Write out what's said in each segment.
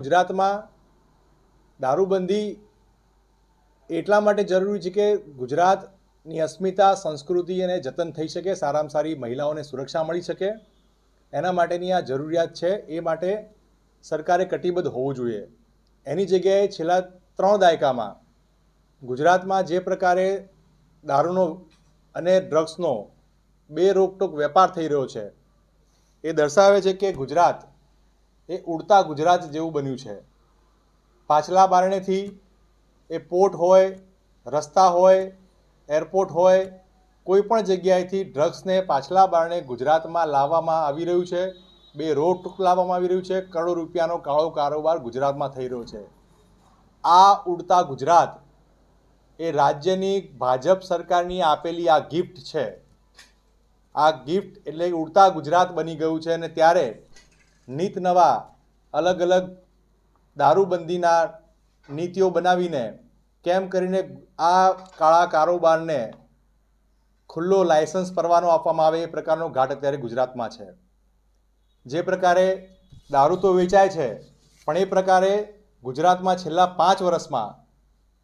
ગુજરાતમાં દારૂબંધી એટલા માટે જરૂરી છે કે ગુજરાતની અસ્મિતા, સંસ્કૃતિ અને જતન થઈ શકે, સારામાં સારી મહિલાઓને સુરક્ષા મળી શકે. એના માટેની આ જરૂરિયાત છે. એ માટે સરકારે કટિબદ્ધ હોવું જોઈએ. એની જગ્યાએ છેલ્લા ત્રણ દાયકામાં ગુજરાતમાં જે પ્રકારે દારૂનો અને ડ્રગ્સનો બે રોકટોક વેપાર થઈ રહ્યો છે, એ દર્શાવે છે કે ગુજરાત એ ઉડતા ગુજરાત જેવું બન્યું છે. પાછલા બારણેથી એ પોર્ટ હોય, રસ્તા હોય, એરપોર્ટ હોય, કોઈ પણ જગ્યાએથી ડ્રગ્સને પાછલા બારણે ગુજરાતમાં લાવવામાં આવી રહ્યું છે. બે રોડ લાવવામાં આવી રહ્યું છે. કરોડો રૂપિયાનો કાળો કારોબાર ગુજરાતમાં થઈ રહ્યો છે. આ ઉડતા ગુજરાત એ રાજ્યની ભાજપ સરકારની આપેલી આ ગિફ્ટ છે. આ ગિફ્ટ એટલે ઉડતા ગુજરાત બની ગયું છે અને ત્યારે નીત નવા અલગ અલગ દારૂબંધીના નીતિઓ બનાવીને કેમ કરીને આ કાળા કારોબારને ખુલ્લો લાયસન્સ પરવાનો આપવામાં આવે એ પ્રકારનો ઘાટ અત્યારે ગુજરાતમાં છે. જે પ્રકારે દારૂ તો વેચાય છે, પણ એ પ્રકારે ગુજરાતમાં છેલ્લા પાંચ વર્ષમાં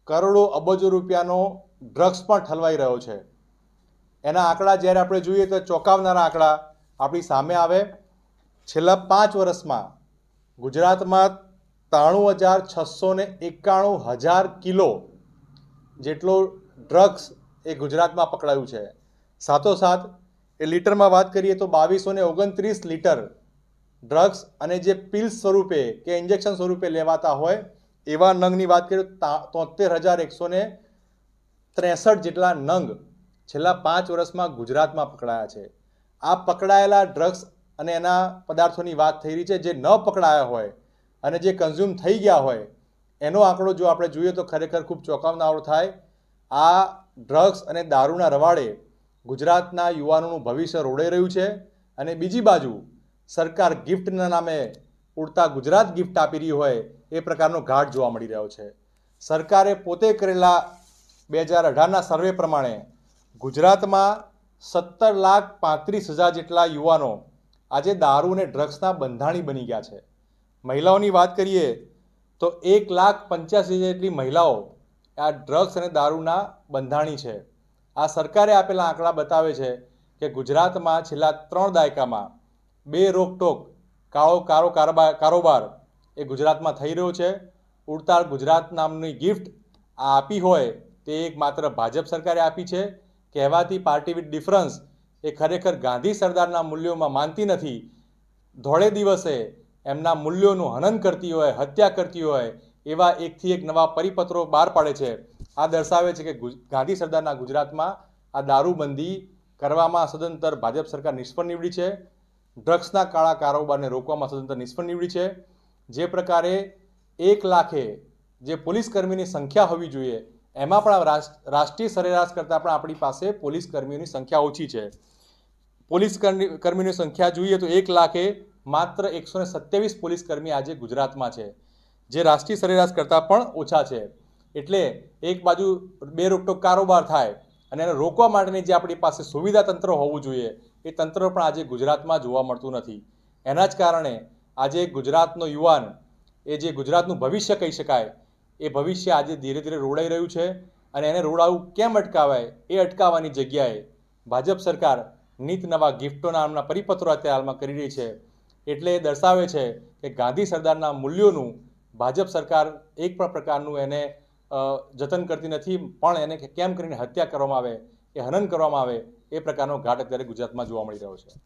કરોડો અબજો રૂપિયાનો ડ્રગ્સ પણ ઠલવાઈ રહ્યો છે. એના આંકડા જ્યારે આપણે જોઈએ તો ચોંકાવનારા આંકડા આપણી સામે આવે. છેલ્લા પાંચ વર્ષમાં ગુજરાતમાં ત્રાણું હજાર છસો ને એકાણું હજાર કિલો જેટલો ડ્રગ્સ એ ગુજરાતમાં પકડાયું છે. સાથોસાથ, એ લીટરમાં વાત કરીએ તો બાવીસો ને ઓગણત્રીસ લીટર ડ્રગ્સ અને જે પિલ્સ સ્વરૂપે કે ઇન્જેક્શન સ્વરૂપે લેવાતા હોય, એવા નંગની વાત કરીએ તો તોતેર હજાર એકસો ને ત્રેસઠ જેટલા નંગ છેલ્લા પાંચ વર્ષમાં ગુજરાતમાં પકડાયા છે. આ પકડાયેલા ડ્રગ્સ અને એના પદાર્થોની વાત થઈ રહી છે, જે ન પકડાયા હોય અને જે કન્ઝ્યુમ થઈ ગયા હોય, એનો આંકડો જો આપણે જોઈએ તો ખરેખર ખૂબ ચોંકાવનારો થાય. આ ડ્રગ્સ અને દારૂના રવાડે ગુજરાતના યુવાનોનું ભવિષ્ય રોડાઈ રહ્યું છે અને બીજી બાજુ સરકાર ગિફ્ટના નામે ઉડતા ગુજરાત ગિફ્ટ આપી રહી હોય એ પ્રકારનો ઘાટ જોવા મળી રહ્યો છે. સરકારે પોતે કરેલા બે હજાર અઢારના સર્વે પ્રમાણે ગુજરાતમાં સત્તર લાખ પાંત્રીસ હજાર જેટલા યુવાનો આજે દારૂ અને ડ્રગ્સના બંધાણી બની ગયા છે. મહિલાઓની વાત કરીએ તો એક લાખ પંચ્યાસી જેટલી મહિલાઓ આ ડ્રગ્સ અને દારૂના બંધાણી છે. આ સરકારે આપેલા આંકડા બતાવે છે કે ગુજરાતમાં છેલ્લા ત્રણ દાયકામાં બે રોકટોક, કાળો કારો કારોબાર એ ગુજરાતમાં થઈ રહ્યો છે. ઉડતાર ગુજરાત નામની ગિફ્ટ આ આપી હોય તે એક માત્ર ભાજપ સરકારે આપી છે. કહેવાતી પાર્ટી વિથ ડિફરન્સ એ ખરેખર ગાંધી સરદારના મૂલ્યોમાં માનતી નથી. ધોળે દિવસે એમના મૂલ્યોનું હનન કરતી હોય, હત્યા કરતી હોય, એવા એકથી એક નવા પરિપત્રો બહાર પાડે છે. આ દર્શાવે છે કે ગાંધી સરદારના ગુજરાતમાં આ દારૂબંધી કરવામાં સદંતર ભાજપ સરકાર નિષ્ફળ નીવડી છે. ડ્રગ્સના કાળા કારોબારને રોકવામાં સદંતર નિષ્ફળ નીવડી છે. જે પ્રકારે એક લાખે જે પોલીસ કર્મીની સંખ્યા હોવી જોઈએ, એમાં પણ રાષ્ટ્રીય સરેરાશ કરતાં પણ આપણી પાસે પોલીસ કર્મીઓની સંખ્યા ઓછી છે. પોલીસ કર્મી, કર્મીની સંખ્યા જોઈએ તો એક લાખે માત્ર એકસો ને સત્યાવીસ પોલીસ કર્મી આજે ગુજરાતમાં છે. જે રાષ્ટ્રીય સરેરાશ કરતાં પણ ઓછા છે. એટલે એક બાજુ બે રોકટોક કારોબાર થાય અને એને રોકવા માટેની જે આપણી પાસે સુવિધા તંત્ર હોવું જોઈએ, એ તંત્ર પણ આજે ગુજરાતમાં જોવા મળતું નથી. એના જ કારણે આજે ગુજરાતનો યુવાન, એ જે ગુજરાતનું ભવિષ્ય કહી શકાય, એ ભવિષ્ય આજે ધીરે ધીરે રોડાઈ રહ્યું છે અને એને રોડાવું કેમ અટકાવાય, એ અટકાવવાની જગ્યાએ ભાજપ સરકાર નીત નવા ગિફ્ટોના નામના પરિપત્રો અત્યારે હાલમાં કરી રહી છે. એટલે એ દર્શાવે છે કે ગાંધી સરદારના મૂલ્યોનું ભાજપ સરકાર એક પણ પ્રકારનું એને જતન કરતી નથી, પણ એને કેમ કરીને હત્યા કરવામાં આવે, એ હનન કરવામાં આવે, એ પ્રકારનો ઘાટ અત્યારે ગુજરાતમાં જોવા મળી રહ્યો છે.